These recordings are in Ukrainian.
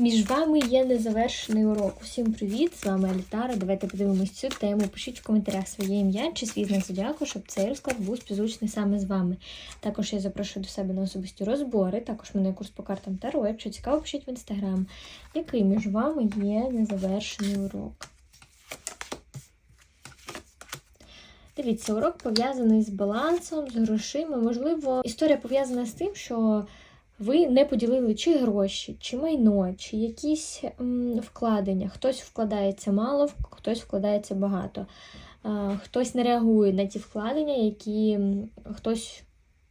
Між вами є незавершений урок. Усім привіт! З вами Алітара. Давайте подивимось цю тему. Пишіть в коментарях своє ім'я чи свій знак зодіаку, щоб цей розклад був співзвучний саме з вами. Також я запрошую до себе на особисті розбори. Також мене курс по картам Таро. Якщо цікаво, пишіть в інстаграм. Який між вами є незавершений урок? Дивіться, урок пов'язаний з балансом, з грошима. Можливо, історія пов'язана з тим, що ви не поділили чи гроші, чи майно, чи якісь вкладення. Хтось вкладається мало, хтось вкладається багато. Хтось не реагує на ті вкладення, які хтось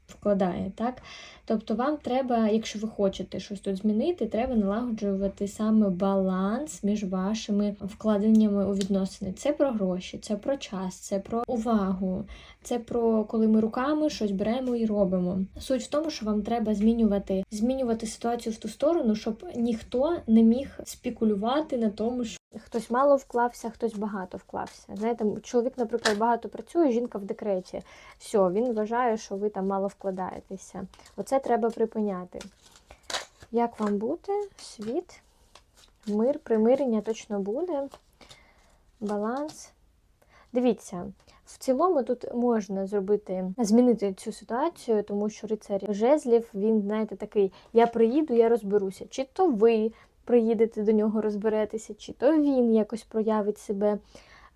вкладає. Так? Тобто вам треба, якщо ви хочете щось тут змінити, треба налагоджувати саме баланс між вашими вкладеннями у відносини. Це про гроші, це про час, це про увагу, це про коли ми руками щось беремо і робимо. Суть в тому, що вам треба змінювати, змінювати ситуацію в ту сторону, щоб ніхто не міг спекулювати на тому, що хтось мало вклався, хтось багато вклався. Знаєте, чоловік, наприклад, багато працює, жінка в декреті. Все, він вважає, що ви там мало вкладаєтеся. Оце треба припиняти. Як вам бути? Світ, мир, примирення точно буде. Баланс. Дивіться, в цілому тут можна зробити, змінити цю ситуацію, тому що рицар жезлів, він, знаєте, такий: я приїду, я розберуся. Чи то ви приїдете до нього розберетеся, чи то він якось проявить себе.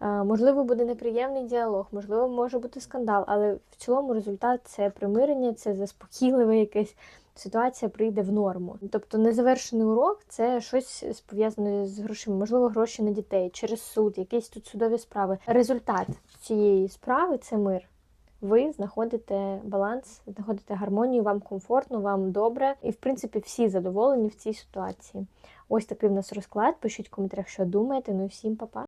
Можливо, буде неприємний діалог, можливо, може бути скандал, але в цілому результат це примирення, це заспокійливе якесь ситуація прийде в норму. Тобто незавершений урок це щось пов'язане з грошима, можливо, гроші на дітей через суд, якісь тут судові справи. Результат цієї справи це мир. Ви знаходите баланс, знаходите гармонію, вам комфортно, вам добре, і в принципі всі задоволені в цій ситуації. Ось такий в нас розклад. Пишіть в коментарях, що думаєте. Ну і всім па-па!